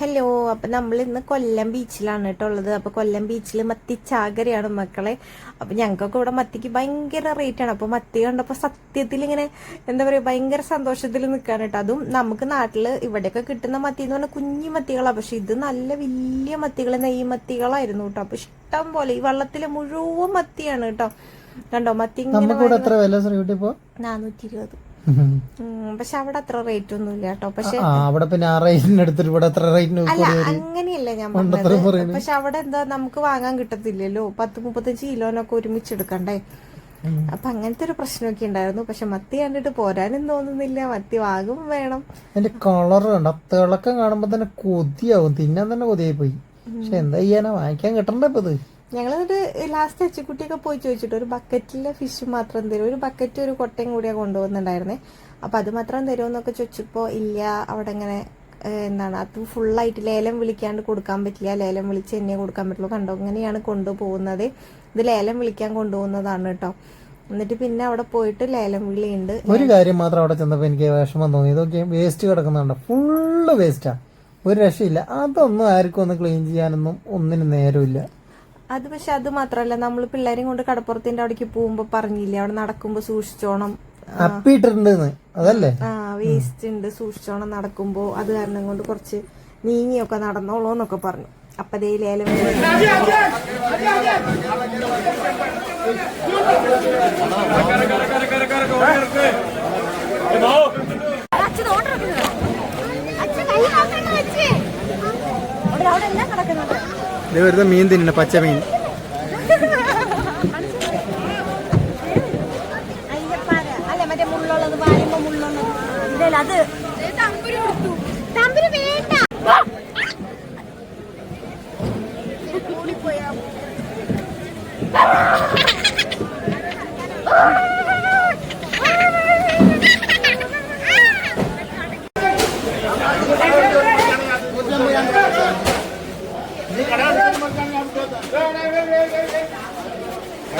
Hello അപ്പൊ നമ്മൾ ഇന്ന് കൊല്ലം ബീച്ചിലാണ് കേട്ടോ ഉള്ളത്. അപ്പൊ കൊല്ലം ബീച്ചിൽ മത്തി ചാകരയാണ് മക്കളെ. അപ്പൊ ഞങ്ങൾക്കൊക്കെ ഇവിടെ മത്തിക്ക് ഭയങ്കര റേറ്റ് ആണ്. അപ്പൊ മത്തി കണ്ടപ്പോ സത്യത്തിൽ ഇങ്ങനെ എന്താ പറയാ ഭയങ്കര സന്തോഷത്തിൽ നിൽക്കാണ് കേട്ടോ. അതും നമുക്ക് നാട്ടിൽ ഇവിടെയൊക്കെ കിട്ടുന്ന മത്തി എന്ന് പറഞ്ഞാൽ കുഞ്ഞു മത്തികളാണ് പക്ഷെ ഇത് നല്ല വലിയ മത്തികൾ നെയ്യ് മത്തികളായിരുന്നു കേട്ടോ. അപ്പൊ ഇഷ്ടം പോലെ ഈ വള്ളത്തിൽ മുഴുവൻ മത്തിയാണ് കേട്ടോ. കണ്ടോ മത്തി നാനൂറ്റി ഇരുപത് പക്ഷെ അവിടെ അത്ര റേറ്റ് ഒന്നും ഇല്ല കേട്ടോ. പക്ഷെ അവിടെ പിന്നെ ആ റേറ്റിന് എടുത്തിട്ട് ഇവിടെ അത്ര റേറ്റിന് അങ്ങനെയല്ല ഞാൻ പറഞ്ഞത്. പക്ഷെ അവിടെ എന്താ നമുക്ക് വാങ്ങാൻ കിട്ടത്തില്ലല്ലോ. പത്ത് മുപ്പത്തഞ്ച് കിലോനൊക്കെ ഒരുമിച്ച് എടുക്കണ്ടേ? അപ്പൊ അങ്ങനത്തെ ഒരു പ്രശ്നമൊക്കെ ഉണ്ടായിരുന്നു. പക്ഷെ മത്തി കണ്ടിട്ട് പോരാനും തോന്നുന്നില്ല. മത്തി വാങ്ങും വേണം. അതിന്റെ കളർ കണ്ട? തിളക്കം കാണുമ്പോ തന്നെ കൊതിയാവും. തിന്നാൻ തന്നെ കൊതിയായി പോയി പക്ഷെ എന്താ ചെയ്യാനാ? വാങ്ങിക്കാൻ കിട്ടണ്ടേ ഇപ്പൊ എന്നിട്ട് ലാസ്റ്റ് അച്ചുക്കുട്ടിയൊക്കെ പോയി ചോദിച്ചിട്ട് ഒരു ബക്കറ്റിലെ ഫിഷ് മാത്രം തരും. ഒരു ബക്കറ്റ് ഒരു കൊട്ടയും കൂടിയാ കൊണ്ടുപോകുന്നുണ്ടായിരുന്നേ. അപ്പൊ അത് മാത്രം തരുമെന്നൊക്കെ ചോദിച്ചപ്പോ ഇല്ല അവിടെ ഇങ്ങനെ എന്താണ് അത് ഫുള്ളായിട്ട് ലേലം വിളിക്കാണ്ട് കൊടുക്കാൻ പറ്റില്ല. ലേലം വിളിച്ച് എന്നെ കൊടുക്കാൻ പറ്റുള്ളൂ. കണ്ടോ ഇങ്ങനെയാണ് കൊണ്ടുപോകുന്നത്. ഇത് ലേലം വിളിക്കാൻ കൊണ്ടുപോകുന്നതാണ് കേട്ടോ എന്നിട്ട് പിന്നെ അവിടെ പോയിട്ട് ലേലം വിളിയുണ്ട്. ഒരു കാര്യം മാത്രം അവിടെ ചെന്നപ്പോ എനിക്ക് വിഷമം തോന്നി. ഇതൊക്കെ വേസ്റ്റ് കിടക്കുന്നുണ്ട്. ഫുള്ള് വേസ്റ്റാ ഒരു രക്ഷയില്ല. അതൊന്നും ആർക്കും ഒന്ന് ക്ലീൻ ചെയ്യാനൊന്നും ഒന്നിനും നേരമില്ല. അത് പക്ഷെ അത് മാത്രല്ല നമ്മൾ പിള്ളേരെയും കൊണ്ട് കടപ്പുറത്തിന്റെ അവിടേക്ക് പോകുമ്പോ പറഞ്ഞില്ലേ അവിടെ നടക്കുമ്പോ സൂക്ഷിച്ചോണം അതല്ലേ ആ വേസ്റ്റ് ഉണ്ട് സൂക്ഷിച്ചോണം നടക്കുമ്പോ അത് കാരണം കൊണ്ട് കുറച്ച് നീങ്ങിയൊക്കെ നടന്നോളൂ എന്നൊക്കെ പറഞ്ഞു അപ്പൊ ദേ ലേലം ഇത് വെറുതെ മീൻ തിന്നണ പച്ച മീൻ. അത് തമ്പുരു വേണ്ട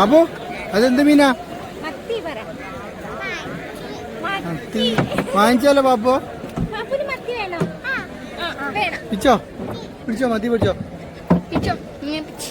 അപ്പോ അതെന്ത് മീനാ? വാങ്ങിച്ചാലോ പാപ്പോ പിടിച്ചോ? പിടിച്ചോ മത്തി പിടിച്ചോ പിച്ചോ ഇങ്ങനെ പിച്ച്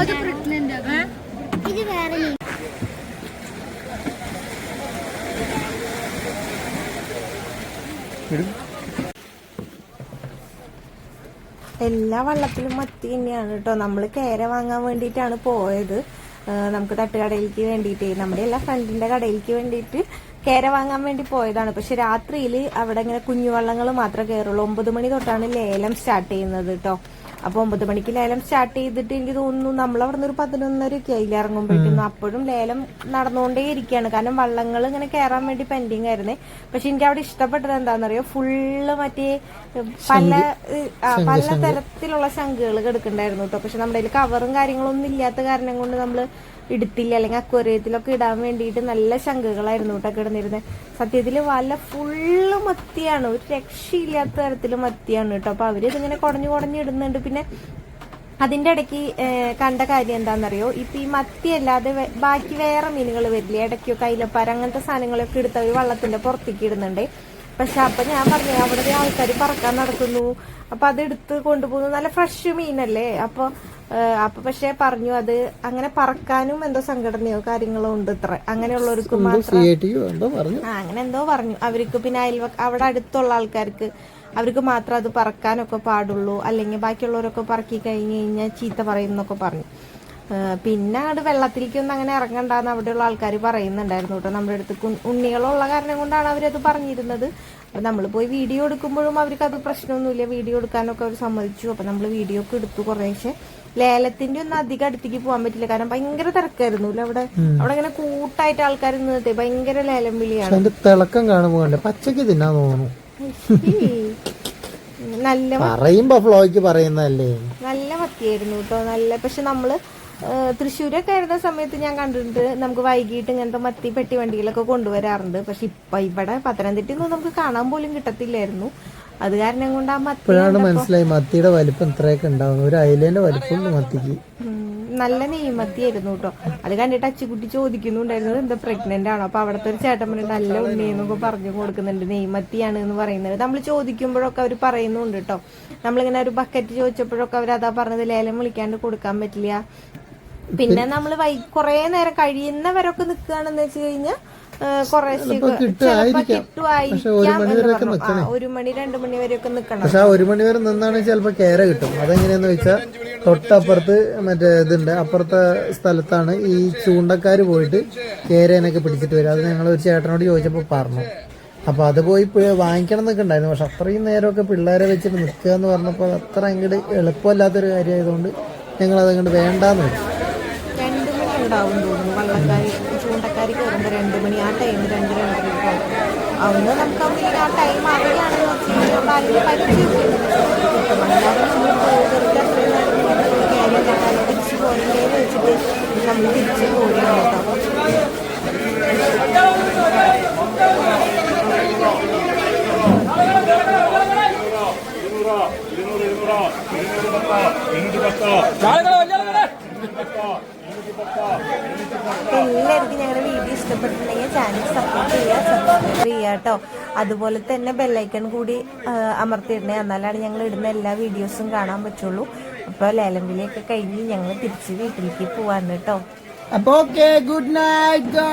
അത് പ്രഗ്നന്റ് ഇത് വേറെ മീൻ ഇടും എല്ലാ വള്ളത്തിലും മത്തി തന്നെയാണ് കേട്ടോ. നമ്മൾ കേര വാങ്ങാൻ വേണ്ടിയിട്ടാണ് പോയത്. നമുക്ക് തട്ടുകടയിലേക്ക് വേണ്ടിയിട്ട് നമ്മുടെ എല്ലാ ഫ്രണ്ടിന്റെ കടയിലേക്ക് വേണ്ടിയിട്ട് കേര വാങ്ങാൻ വേണ്ടി പോയതാണ്. പക്ഷെ രാത്രിയിൽ അവിടെ ഇങ്ങനെ കുഞ്ഞുവള്ളങ്ങൾ മാത്രമേ കയറുള്ളൂ ഒമ്പത് മണി തൊട്ടാണ് ലേലം സ്റ്റാർട്ട് ചെയ്യുന്നത് കേട്ടോ. അപ്പൊ ഒമ്പത് മണിക്ക് ലേലം സ്റ്റാർട്ട് ചെയ്തിട്ട് എനിക്ക് തോന്നുന്നു നമ്മൾ അവിടെ നിന്ന് ഒരു പതിനൊന്നരയൊക്കെ ആയില്ല ഇറങ്ങുമ്പോഴേക്കും. അപ്പോഴും ലേലം നടന്നുകൊണ്ടേ ഇരിക്കുകയാണ്. കാരണം വള്ളങ്ങൾ ഇങ്ങനെ കയറാൻ വേണ്ടി പെൻഡിങ് ആയിരുന്നേ. പക്ഷെ എനിക്ക് അവിടെ ഇഷ്ടപ്പെട്ടത് എന്താണെന്നറിയോ? ഫുള്ള് മറ്റേ പല പല തരത്തിലുള്ള ശംഖുകൾ കിടക്കണ്ടായിരുന്നു കേട്ടോ പക്ഷെ നമ്മുടെ കയ്യിൽ കവറും കാര്യങ്ങളൊന്നും ഇല്ലാത്ത കാരണം കൊണ്ട് നമ്മൾ എടുത്തില്ല അല്ലെങ്കിൽ അക്വറിയത്തിലൊക്കെ ഇടാൻ വേണ്ടിയിട്ട് നല്ല ശംഖുകളായിരുന്നു കേട്ടോ കിടന്നിരുന്നത്. സത്യത്തിൽ വല ഫുള്ള് മത്തിയാണ്. ഒരു രക്ഷയില്ലാത്ത തരത്തിൽ മത്തിയാണ് കേട്ടോ. അപ്പൊ അവർ ഇതിങ്ങനെ കുടഞ്ഞു കുടഞ്ഞു ഇടുന്നുണ്ട്. പിന്നെ അതിന്റെ ഇടയ്ക്ക് കണ്ട കാര്യം എന്താണെന്നറിയോ? ഇപ്പൊ ഈ മത്തി അല്ലാതെ ബാക്കി വേറെ മീനുകൾ വരില്ലേ? ഇടയ്ക്കോ കൈലപ്പാര അങ്ങനത്തെ സാധനങ്ങളൊക്കെ എടുത്ത് അവർ വള്ളത്തിന്റെ പുറത്തേക്ക് ഇടുന്നുണ്ട്. പക്ഷെ അപ്പൊ ഞാൻ പറഞ്ഞു അവിടെ ആൾക്കാർ പറക്കാൻ നടക്കുന്നു. അപ്പൊ അത് എടുത്ത് കൊണ്ടുപോകുന്നു. നല്ല ഫ്രഷ് മീനല്ലേ? അപ്പൊ അപ്പൊ പക്ഷെ പറഞ്ഞു അത് അങ്ങനെ പറക്കാനും എന്തോ സംഘടനയോ കാര്യങ്ങളോ ഉണ്ട് ഇത്ര. അങ്ങനെയുള്ളവർക്ക് മാത്രം ആ അങ്ങനെ എന്തോ പറഞ്ഞു. അവർക്ക് പിന്നെ അയൽവ അവിടെ അടുത്തുള്ള ആൾക്കാർക്ക് അവർക്ക് മാത്രം അത് പറക്കാനൊക്കെ പാടുള്ളൂ. അല്ലെങ്കിൽ ബാക്കിയുള്ളവരൊക്കെ പറക്കി കഴിഞ്ഞ് കഴിഞ്ഞാൽ ചീത്ത പറയുന്നൊക്കെ പറഞ്ഞു. പിന്നെ അങ്ങോട്ട് വെള്ളത്തിലേക്കൊന്നും അങ്ങനെ ഇറങ്ങണ്ടെന്ന് അവിടെയുള്ള ആൾക്കാർ പറയുന്നുണ്ടായിരുന്നു കേട്ടോ. നമ്മുടെ അടുത്ത് ഉണ്ണികളുള്ള കാരണം കൊണ്ടാണ് അവരത് പറഞ്ഞിരുന്നത്. അപ്പൊ നമ്മൾ പോയി വീഡിയോ എടുക്കുമ്പോഴും അവർക്ക് അത് പ്രശ്നമൊന്നുമില്ല. വീഡിയോ എടുക്കാനൊക്കെ അവർ സമ്മതിച്ചു. അപ്പൊ നമ്മൾ വീഡിയോ ഒക്കെ എടുത്തു കുറേശ്ശെ. ലേലത്തിന്റെ ഒന്നും അധികം അടുത്തേക്ക് പോകാൻ പറ്റില്ല. കാരണം ഭയങ്കര തിരക്കായിരുന്നു ഇല്ല അവിടെ? അവിടെ ഇങ്ങനെ കൂട്ടായിട്ട് ആൾക്കാർ നിന്നിട്ട് ഭയങ്കര ലേലം വിളിയാണ്. തിളക്കം കാണുമ്പോ കണ്ടേ പച്ചക്ക് തിന്നാൻ തോന്നുന്നു. നല്ല പറയുമ്പോ ഫ്ലോയ്ക്ക് പറയുന്നതല്ലേ. നല്ല മത്തിയായിരുന്നു കേട്ടോ. നല്ല പക്ഷെ നമ്മൾ തൃശ്ശൂരൊക്കെ ആയിരുന്ന സമയത്ത് ഞാൻ കണ്ടിട്ടുണ്ട്. നമുക്ക് വൈകിട്ട് ഇങ്ങനത്തെ മത്തി പെട്ടി വണ്ടികളൊക്കെ കൊണ്ടുവരാറുണ്ട്. പക്ഷെ ഇപ്പൊ ഇവിടെ പത്തനംതിട്ടയിൽ നിന്ന് നമുക്ക് കാണാൻ പോലും കിട്ടത്തില്ലായിരുന്നു. അത് കാരണം കൊണ്ട് ആ മത്തി മനസ്സിലായി മത്തിയുടെ വലിപ്പം ഇത്രയൊക്കെ ഉണ്ടാവുന്നു. ഒരു അയിലേന്റെ വലിപ്പം. മത്തിക്ക് നല്ല നെയ്മത്തി ആയിരുന്നു കേട്ടോ. അത് കണ്ടിട്ട് അച്ചുകുട്ടി ചോദിക്കുന്നുണ്ടായിരുന്നത് എന്താ പ്രഗ്നന്റ് ആണോ? അപ്പൊ അവിടുത്തെ ഒരു ചേട്ടൻ പറഞ്ഞു നല്ല ഉണ്ണിയെന്നൊക്കെ പറഞ്ഞു കൊടുക്കുന്നുണ്ട്. നെയ്മത്തിയാണ് എന്ന് പറയുന്നത്. നമ്മൾ ചോദിക്കുമ്പോഴൊക്കെ അവർ പറയുന്നുണ്ട് കേട്ടോ. നമ്മളിങ്ങനെ ഒരു ബക്കറ്റ് ചോദിച്ചപ്പോഴൊക്കെ അവർ അതാ പറഞ്ഞത് ലേലം വിളിക്കാണ്ട് കൊടുക്കാൻ പറ്റില്ല. പിന്നെ നമ്മൾ വൈ കൊറേ നേരം കഴിയുന്നവരൊക്കെ നിക്കുകയാണെന്ന് വെച്ച് കഴിഞ്ഞാൽ. ഒരു മണി രണ്ട് മണി വരെ ഒക്കെ നിക്കണം. പക്ഷെ ആ ഒരു മണി വരെ നിന്നാണെങ്കിൽ ചിലപ്പോ കേര കിട്ടും. അതെങ്ങനെയാന്ന് വെച്ചാൽ തൊട്ടപ്പുറത്ത് മറ്റേ ഇതുണ്ട്. അപ്പുറത്തെ സ്ഥലത്താണ് ഈ ചൂണ്ടക്കാര് പോയിട്ട് കേരേനൊക്കെ പിടിച്ചിട്ട് വരും. അത് ഞങ്ങൾ ഒരു ചേട്ടനോട് ചോദിച്ചപ്പോൾ പറഞ്ഞു. അപ്പൊ അത് പോയി വാങ്ങിക്കണം എന്നൊക്കെ ഉണ്ടായിരുന്നു. പക്ഷെ അത്രയും നേരമൊക്കെ പിള്ളേരെ വെച്ചിട്ട് നിൽക്കുക എന്ന് പറഞ്ഞപ്പോൾ അത്ര അങ്ങോട്ട് എളുപ്പമല്ലാത്തൊരു കാര്യമായതുകൊണ്ട് ഞങ്ങൾ അത് വേണ്ടെന്ന് വെച്ചു. ഉണ്ടാവും തോന്നുന്നു വള്ളക്കാരി ചൂണ്ടക്കാരി കയറുമ്പോൾ രണ്ട് മണി ആ ടൈം രണ്ട് രണ്ടര അന്ന് നമുക്ക് അവിടെ ആ ടൈം അറിയാണെന്ന് വെച്ച് കഴിഞ്ഞാൽ അവിടെ ആരെങ്കിലും പരിചയം കിട്ടും അല്ലാതെ നമ്മൾ അത്രയും നേരം ഇരുന്നൂറ് ഇരുന്നൂറ് കേട്ടാലോ തിരിച്ചു പോരണ്ടേന്ന് വെച്ചിട്ട് എല്ലാവർക്കും ഞങ്ങളുടെ വീഡിയോ ഇഷ്ടപ്പെട്ടിട്ടുണ്ടെങ്കിൽ ചാനൽ സപ്പോർട്ട് ചെയ്യുക സബ്സ്ക്രൈബ് ചെയ്യുക കേട്ടോ. അതുപോലെ തന്നെ ബെല്ലൈക്കൺ കൂടി അമർത്തിയിടണേ. എന്നാലാണ് ഞങ്ങൾ ഇടുന്ന എല്ലാ വീഡിയോസും കാണാൻ പറ്റുള്ളൂ. അപ്പോൾ ലേലമ്പിലേക്ക് കഴിഞ്ഞ് ഞങ്ങൾ തിരിച്ച് വീട്ടിലേക്ക് പോവാണ് കേട്ടോ. അപ്പൊ ഓക്കെ ഗുഡ് നൈറ്റ്